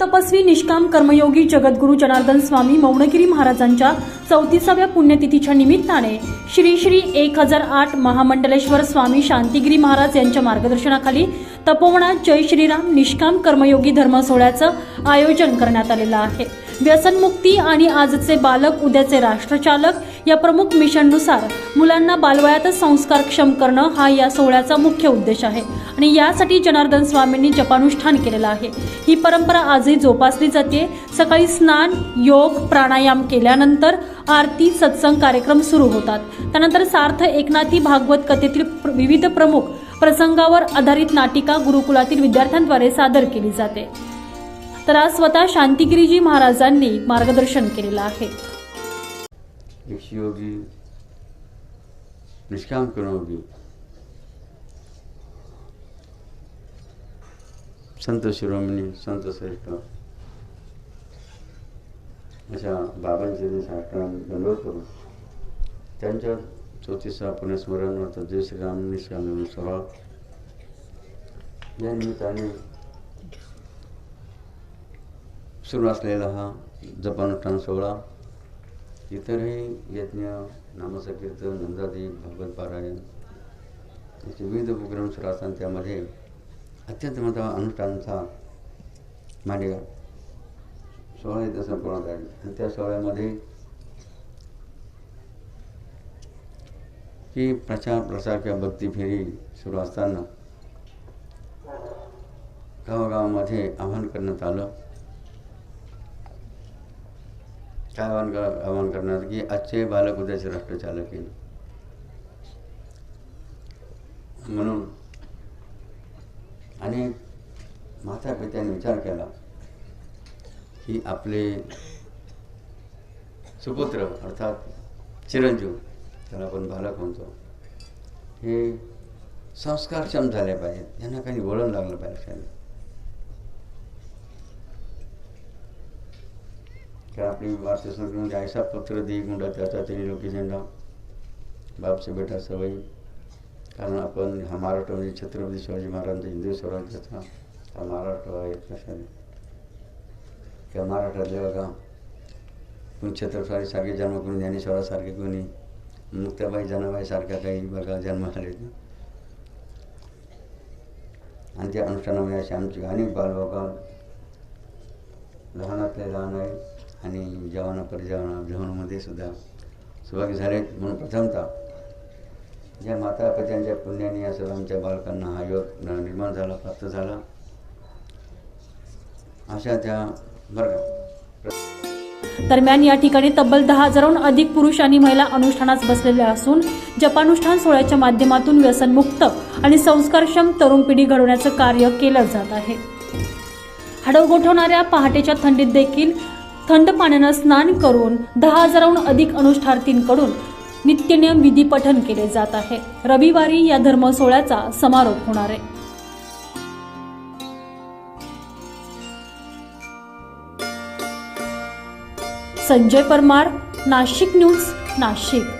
तपस्वी निष्काम कर्मयोगी जगद्गुरु जनार्दन स्वामी मौनगिरी महाराजांच्या चौतीसाव्या पुण्यतिथीच्या निमित्ताने श्री श्री एक हजार आठ महामंडलेश्वर स्वामी शांतिगिरी महाराज यांच्या मार्गदर्शनाखाली तपोवनात जय श्रीराम निष्काम कर्मयोगी धर्म सोहळ्याचं आयोजन करण्यात आलेलं आहे. व्यसनमुक्ती आणि आजचे बालक उद्याचे राष्ट्रचालक या प्रमुख मिशननुसार मुलांना बालवयातच संस्कारक्षम करणं हा या सोहळ्याचा मुख्य उद्देश आहे. आणि यासाठी जनार्दन स्वामींनी जपानुष्ठान केलेलं आहे. ही परंपरा आजही जोपासली जाते. सकाळी स्नान योग प्राणायाम केल्यानंतर आरती सत्संग कार्यक्रम सुरू होतात. त्यानंतर सार्थ एकनाथी भागवत कथेतील प्र- विविध प्रमुख प्रसंगावर आधारित नाटिका गुरुकुलातील विद्यार्थ्यांद्वारे सादर केली जाते. तर आज स्वतः शांतिगिरीजी महाराजांनी मार्गदर्शन केलेलं आहे. एक योगी निष्काम कर्मयोगी संत शिरोमणी संत श्रेष्ठ अशा बाबांचे जे साष्टांग दंडवत करून त्यांच्या चौतीसा पुण्यस्मरण होतं जय श्रीराम निष्काम सोहळा या निमित्ताने सुरू असलेला हा जपानुष्ठान सोहळा इतरही यज्ञ नाम संकीर्तन नंदादी, भगवत पारायण याचे विविध उपक्रम सुरू असताना त्यामध्ये अत्यंत मोठा अनुष्ठानाचा मांडगा सोहळा इथं संपवण्यात आहे आणि त्या सोहळ्यामध्ये ही प्रचार प्रसार किंवा भक्ती फेरी सुरू असताना गावागावामध्ये आवाहन करण्यात आलं काय आव्हान कर आव्हान करणार की आजचे बालक उद्याचे राष्ट्रचालक येईल म्हणून आणि माता पित्याने विचार केला की आपले सुपुत्र अर्थात चिरंजीव त्याला आपण बालक म्हणतो हे संस्कारक्षम झाले पाहिजेत यांना काही वळण लागलं पाहिजे. तर आपली भारतीय संस्कृती पत्र पुत्र दी गुंडा त्याचा तरी लोकी झेंडा बापसे बेटा सवयी कारण आपण हा महाराष्ट्र म्हणजे छत्रपती शिवाजी महाराजांचा हिंदू स्वराज्याचा हा महाराष्ट्र आहे कशाने किंवा महाराष्ट्रातले बघा कोणी छत्रपतीसारखे जन्म करून ज्ञानेश्वरासारखे कोणी मुक्ताबाई जनाबाईसारख्या काही बघा जन्म झाले आणि त्या अनुष्ठानामध्ये असे आमचे अनेक बालबघा लहानातले लहान आहे आणि जवाना परिजवाना जेवणामध्ये सुद्धा सहभागी झाले म्हणून प्रथमतः ज्या माता पित्यांच्या पुण्याने असं आमच्या बालकांना हा योग निर्माण झाला प्राप्त झाला. अशा त्या बरं दरम्यान या ठिकाणी तब्बल दहा हजाराहून अधिक पुरुष आणि महिला अनुष्ठानास बसलेल्या असून जपानुष्ठान सोहळ्याच्या माध्यमातून व्यसनमुक्त आणि संस्कारक्षम तरुण पिढी घडवण्याचं कार्य केलं जात आहे. हडव गोठवणाऱ्या पहाटेच्या थंडीत देखील थंड पाण्यानं स्नान करून दहा हजाराहून अधिक अनुष्ठार्थींकडून नित्यनियम विधी पठन केले जात आहे. रविवारी या धर्म सोहळ्याचा समारोप होणार आहे. संजय परमार नाशिक न्यूज नाशिक.